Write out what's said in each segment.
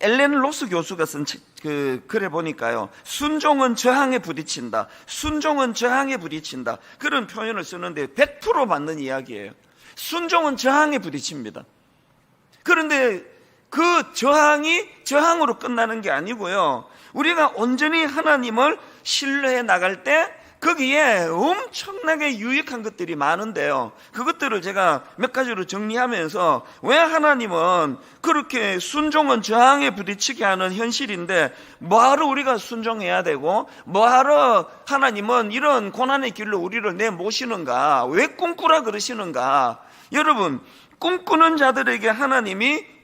엘렌 로스 교수가 쓴 그 글에 보니까요. 순종은 저항에 부딪힌다. 순종은 저항에 부딪힌다. 그런 표현을 쓰는데 100% 맞는 이야기예요. 순종은 저항에 부딪힙니다. 그런데 그 저항이 저항으로 끝나는 게 아니고요. 우리가 온전히 하나님을 신뢰해 나갈 때 거기에 엄청나게 유익한 것들이 많은데요. 그것들을 제가 몇 가지로 정리하면서 왜 하나님은 그렇게 순종은 저항에 부딪히게 하는 현실인데 뭐하러 우리가 순종해야 되고 뭐하러 하나님은 이런 고난의 길로 우리를 내모시는가 왜 꿈꾸라 그러시는가 여러분 꿈꾸는 자들에게 하나님이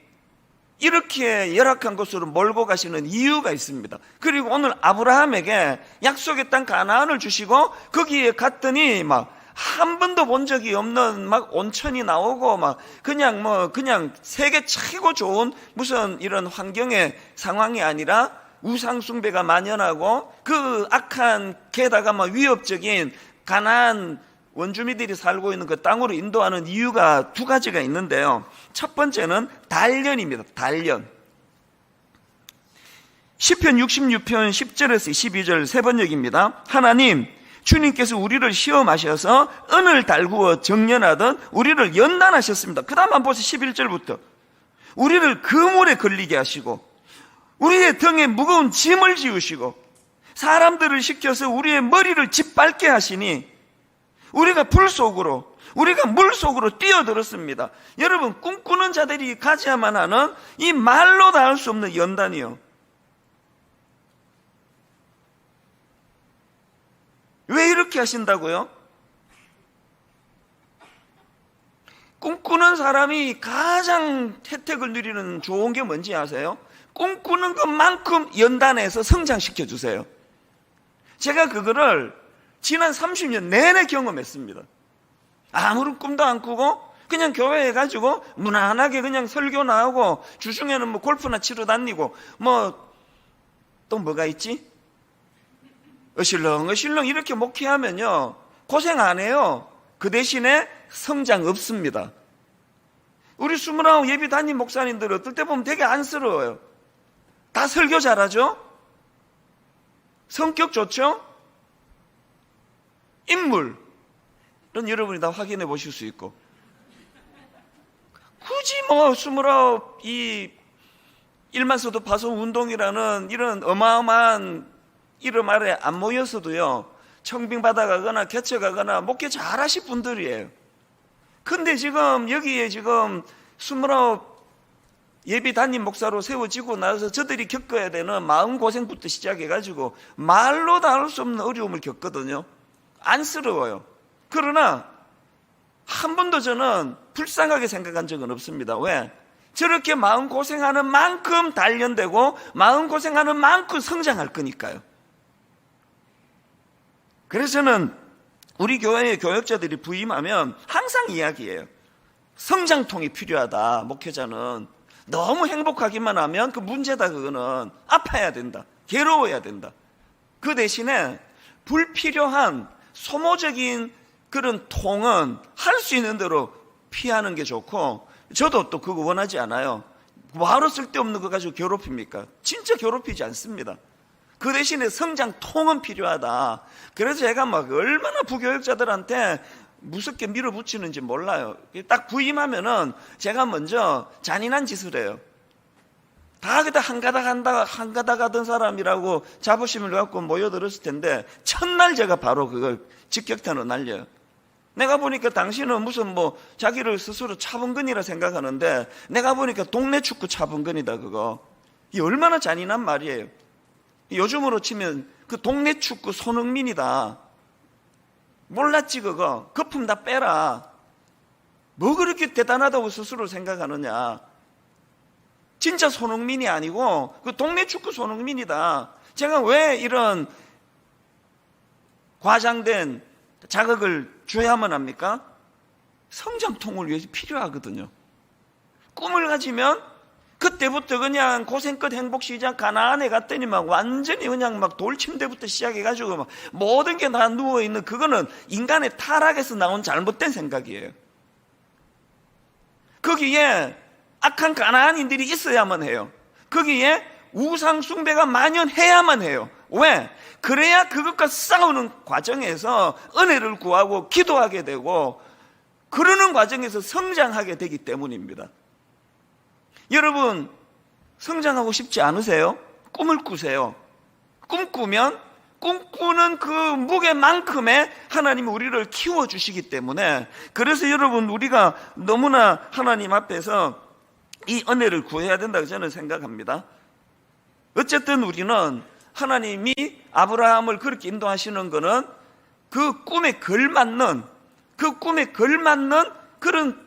이렇게 열악한 곳으로 몰고 가시는 이유가 있습니다. 그리고 오늘 아브라함에게 약속의 땅 가나안을 주시고 거기에 갔더니 막 한 번도 본 적이 없는 막 온천이 나오고 막 그냥 뭐 그냥 세계 최고 좋은 무슨 이런 환경의 상황이 아니라 우상 숭배가 만연하고 그 악한 게다가 막 위협적인 가나안 원주민들이 살고 있는 그 땅으로 인도하는 이유가 두 가지가 있는데요. 첫 번째는 단련입니다. 단련. 10편 66편 10절에서 22절 세 번역입니다. 하나님, 주님께서 우리를 시험하셔서 은을 달구어 정련하던 우리를 연단하셨습니다. 그 다음 한 보세요. 11절부터. 우리를 그물에 걸리게 하시고 우리의 등에 무거운 짐을 지우시고 사람들을 시켜서 우리의 머리를 짓밟게 하시니 우리가 불 속으로 우리가 물 속으로 뛰어들었습니다. 여러분 꿈꾸는 자들이 가져야만 하는 이 말로 다 할 수 없는 연단이요. 왜 이렇게 하신다고요? 꿈꾸는 사람이 가장 혜택을 누리는 좋은 게 뭔지 아세요? 꿈꾸는 것만큼 연단해서 성장시켜 주세요. 제가 그거를 지난 30년 내내 경험했습니다. 아무런 꿈도 안 꾸고 그냥 교회에 가지고 무난하게 그냥 설교 나오고 주중에는 뭐 골프나 치러 다니고 뭐 또 뭐가 있지? 어실렁 어실렁 이렇게 목회하면요 고생 안 해요. 그 대신에 성장 없습니다. 우리 스물아홉 예비 담임 목사님들 어떨 때 보면 되게 안쓰러워요. 다 설교 잘하죠? 성격 좋죠? 인물은 여러분이 다 확인해 보실 수 있고 굳이 뭐 스물아홉 이 일만서도 파송 운동이라는 이런 어마어마한 이름 아래 안 모였어도요 청빙 받아가거나 개척하거나 목회 잘하실 분들이에요. 근데 지금 여기에 지금 스물아홉 예비 담임 목사로 세워지고 나서 저들이 겪어야 되는 마음 고생부터 시작해가지고 말로 다할수 없는 어려움을 겪거든요. 안쓰러워요. 그러나 한 번도 저는 불쌍하게 생각한 적은 없습니다. 왜? 저렇게 마음 고생하는 만큼 단련되고 마음 고생하는 만큼 성장할 거니까요. 그래서 저는 우리 교회의 교역자들이 부임하면 항상 이야기해요. 성장통이 필요하다, 목회자는. 너무 행복하기만 하면 그 문제다, 그거는. 아파야 된다. 괴로워야 된다. 그 대신에 불필요한 소모적인 그런 통은 할 수 있는 대로 피하는 게 좋고, 저도 또 그거 원하지 않아요. 뭐하러 쓸데없는 거 가지고 괴롭힙니까? 진짜 괴롭히지 않습니다. 그 대신에 성장 통은 필요하다. 그래서 제가 막 얼마나 부교육자들한테 무섭게 밀어붙이는지 몰라요. 딱 부임하면은 제가 먼저 잔인한 짓을 해요. 다 그때 한가닥 한다, 한가닥 하던 사람이라고 자부심을 갖고 모여들었을 텐데, 첫날 제가 바로 그걸 직격탄으로 날려요. 내가 보니까 당신은 무슨 뭐 자기를 스스로 차범근이라 생각하는데, 내가 보니까 동네 축구 차범근이다, 그거. 이 얼마나 잔인한 말이에요. 요즘으로 치면 그 동네 축구 손흥민이다. 몰랐지 그거. 거품 다 빼라. 뭐 그렇게 대단하다고 스스로 생각하느냐. 진짜 손흥민이 아니고 그 동네 축구 손흥민이다. 제가 왜 이런 과장된 자극을 줘야만 합니까? 성장통을 위해서 필요하거든요. 꿈을 가지면 그때부터 그냥 고생 끝 행복 시작 가나안에 갔더니 막 완전히 그냥 막 돌침대부터 시작해가지고 막 모든 게 다 누워 있는 그거는 인간의 타락에서 나온 잘못된 생각이에요. 거기에 악한 가나안인들이 있어야만 해요. 거기에 우상 숭배가 만연해야만 해요. 왜? 그래야 그것과 싸우는 과정에서 은혜를 구하고 기도하게 되고 그러는 과정에서 성장하게 되기 때문입니다. 여러분, 성장하고 싶지 않으세요? 꿈을 꾸세요. 꿈꾸면 꿈꾸는 그 무게만큼의 하나님이 우리를 키워주시기 때문에 그래서 여러분 우리가 너무나 하나님 앞에서 이 은혜를 구해야 된다고 저는 생각합니다. 어쨌든 우리는 하나님이 아브라함을 그렇게 인도하시는 것은 그 꿈에 걸맞는 그 꿈에 걸맞는 그런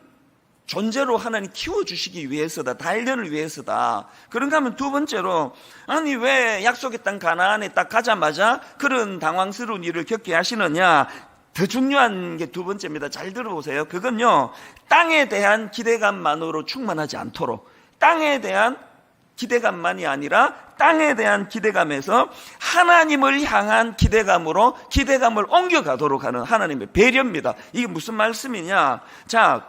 존재로 하나님 키워주시기 위해서다. 단련을 위해서다. 그런가 하면 두 번째로, 아니, 왜 약속의 땅 가나안에 딱 가자마자 그런 당황스러운 일을 겪게 하시느냐. 더 중요한 게 두 번째입니다. 잘 들어보세요. 그건요, 땅에 대한 기대감만으로 충만하지 않도록, 땅에 대한 기대감만이 아니라 땅에 대한 기대감에서 하나님을 향한 기대감으로 기대감을 옮겨가도록 하는 하나님의 배려입니다. 이게 무슨 말씀이냐? 자,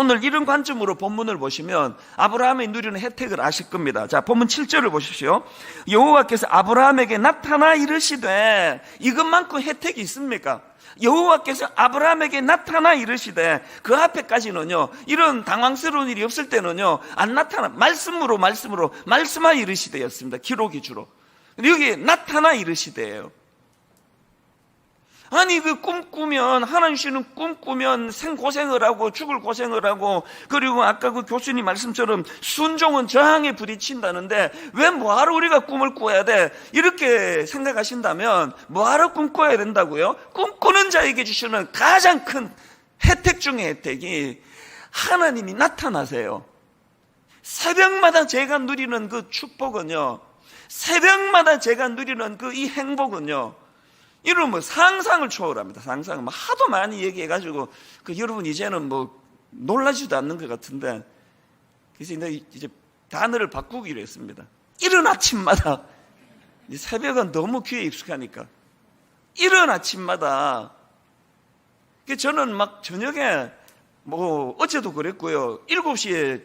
오늘 이런 관점으로 본문을 보시면 아브라함이 누리는 혜택을 아실 겁니다. 자, 본문 7절을 보십시오. 여호와께서 아브라함에게 나타나 이르시되 이것만큼 혜택이 있습니까? 여호와께서 아브라함에게 나타나 이르시되 그 앞에까지는요. 이런 당황스러운 일이 없을 때는요. 안 나타나 말씀으로 말씀으로 말씀하 이르시되였습니다. 기록이 주로. 여기 나타나 이르시되예요. 아니 그 꿈꾸면 하나님 씨는 꿈꾸면 생고생을 하고 죽을 고생을 하고 그리고 아까 그 교수님 말씀처럼 순종은 저항에 부딪힌다는데 왜 뭐하러 우리가 꿈을 꾸어야 돼? 이렇게 생각하신다면 뭐하러 꿈꿔야 된다고요? 꿈꾸는 자에게 주시는 가장 큰 혜택 중의 혜택이 하나님이 나타나세요. 새벽마다 제가 누리는 그 축복은요. 새벽마다 제가 누리는 그 이 행복은요 이런 뭐 상상을 초월합니다. 상상을 뭐 하도 많이 얘기해가지고 그 여러분 이제는 뭐 놀라지도 않는 것 같은데 그래서 이제 단어를 바꾸기로 했습니다. 이른 아침마다 이 새벽은 너무 귀에 익숙하니까 이른 아침마다 그 저는 막 저녁에 뭐 어제도 그랬고요. 7시에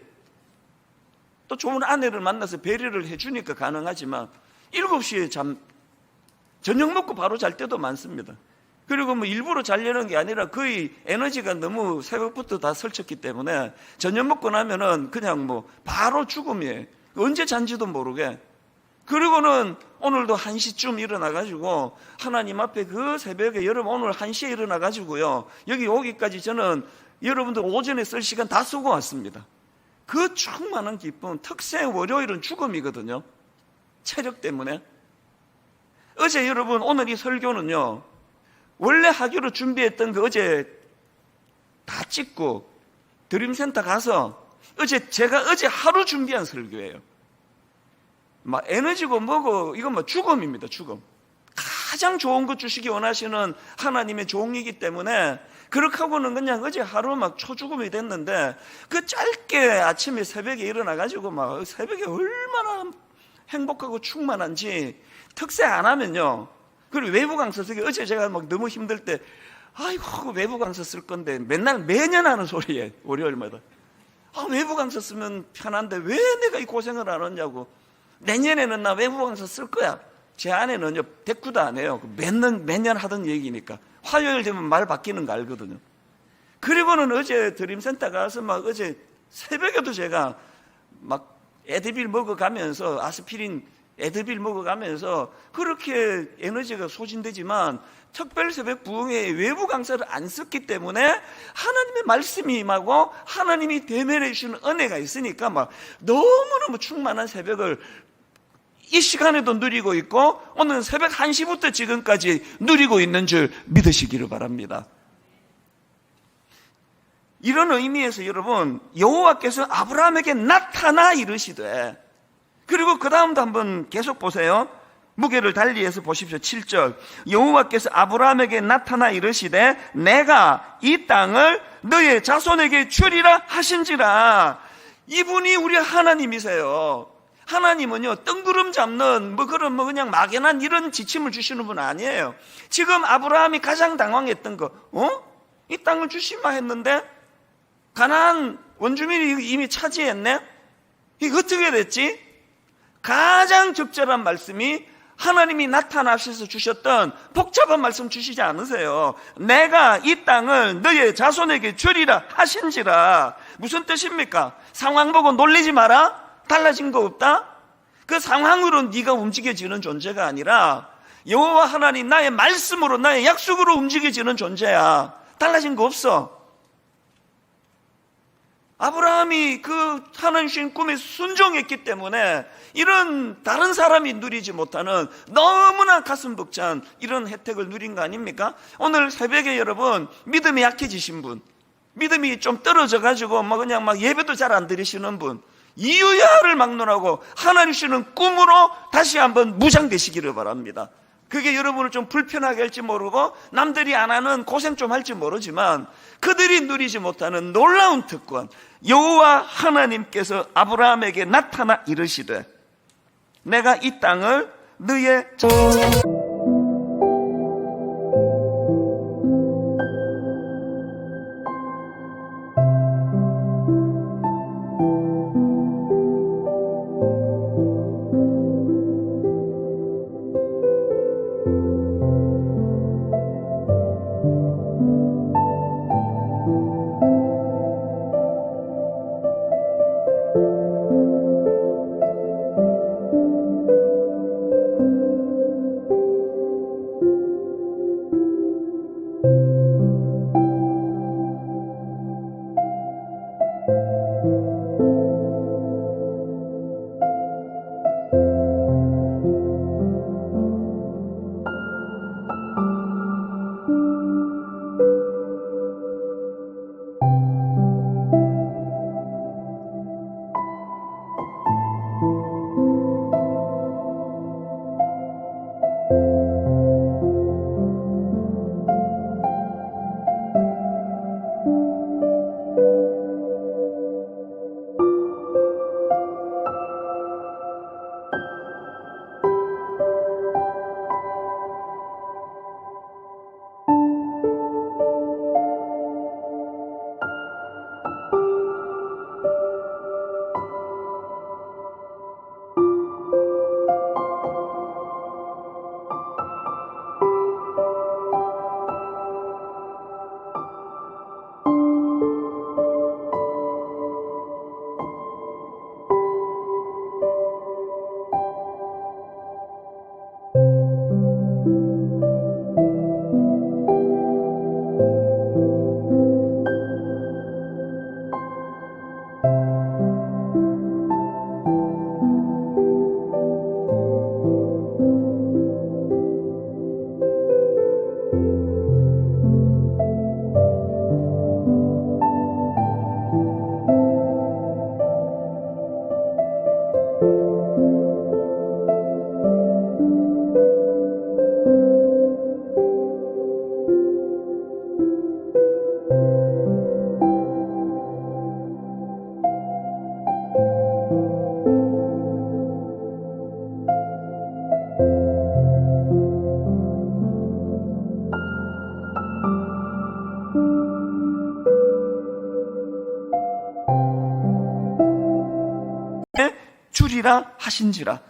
또 좋은 아내를 만나서 배려를 해주니까 가능하지만 7시에 잠 저녁 먹고 바로 잘 때도 많습니다. 그리고 뭐 일부러 자려는 게 아니라 거의 에너지가 너무 새벽부터 다 설쳤기 때문에 저녁 먹고 나면은 그냥 뭐 바로 죽음이에요. 언제 잔지도 모르게. 그리고는 오늘도 1시쯤 일어나가지고 하나님 앞에 그 새벽에 여러분 오늘 1시에 일어나가지고요. 여기 오기까지 저는 여러분들 오전에 쓸 시간 다 쓰고 왔습니다. 그 충만한 기쁨, 특세 월요일은 죽음이거든요. 체력 때문에. 어제 여러분 오늘 이 설교는요 원래 하기로 준비했던 그 어제 다 찍고 드림센터 가서 어제 제가 어제 하루 준비한 설교예요. 막 에너지고 뭐고 이건 뭐 죽음입니다 죽음. 가장 좋은 것 주시기 원하시는 하나님의 종이기 때문에 그렇게 하고는 그냥 어제 하루 막 초죽음이 됐는데 그 짧게 아침에 새벽에 일어나 가지고 막 새벽에 얼마나 행복하고 충만한지 특세 안 하면요. 그리고 외부 강사 쓰기 어제 제가 막 너무 힘들 때 아이고 외부 강사 쓸 건데 맨날 매년 하는 소리에 월요일마다 아 외부 강사 쓰면 편한데 왜 내가 이 고생을 안 하냐고 내년에는 나 외부 강사 쓸 거야. 제 아내는요 대꾸도 안 해요. 매년 매년 하던 얘기니까 화요일 되면 말 바뀌는 거 알거든요. 그리고는 어제 드림센터 가서 막 어제 새벽에도 제가 막 에드빌 먹어가면서 아스피린 에드빌 먹어가면서 그렇게 에너지가 소진되지만 특별 새벽 부흥회 외부 강사를 안 썼기 때문에 하나님의 말씀이 임하고 하나님이 대면해 주시는 은혜가 있으니까 막 너무너무 충만한 새벽을 이 시간에도 누리고 있고 오늘 새벽 1시부터 지금까지 누리고 있는 줄 믿으시기를 바랍니다. 이런 의미에서 여러분 여호와께서 아브라함에게 나타나 이르시되 그리고 그 다음도 한번 계속 보세요. 무게를 달리해서 보십시오. 7절. 여호와께서 아브라함에게 나타나 이르시되 내가 이 땅을 너의 자손에게 주리라 하신지라. 이분이 우리 하나님이세요. 하나님은요, 뜬구름 잡는, 뭐, 그런, 뭐, 그냥 막연한 이런 지침을 주시는 분 아니에요. 지금 아브라함이 가장 당황했던 거, 어? 이 땅을 주시마 했는데, 가나안 원주민이 이미 차지했네? 이게 어떻게 됐지? 가장 적절한 말씀이 하나님이 나타나셔서 주셨던 복잡한 말씀 주시지 않으세요. 내가 이 땅을 너의 자손에게 주리라 하신지라. 무슨 뜻입니까? 상황 보고 놀리지 마라? 달라진 거 없다? 그 상황으로 네가 움직여지는 존재가 아니라 여호와 하나님 나의 말씀으로 나의 약속으로 움직여지는 존재야. 달라진 거 없어. 아브라함이 그 하나님 꿈에 순종했기 때문에 이런 다른 사람이 누리지 못하는 너무나 가슴 벅찬 이런 혜택을 누린 거 아닙니까? 오늘 새벽에 여러분 믿음이 약해지신 분, 믿음이 좀 떨어져 가지고 뭐 그냥 막 예배도 잘 안 드리시는 분, 이유야를 막론하고 하나님 주시는 꿈으로 다시 한번 무장되시기를 바랍니다. 그게 여러분을 좀 불편하게 할지 모르고 남들이 안 하는 고생 좀 할지 모르지만 그들이 누리지 못하는 놀라운 특권 여호와 하나님께서 아브라함에게 나타나 이르시되 내가 이 땅을 너의 자- 하신지라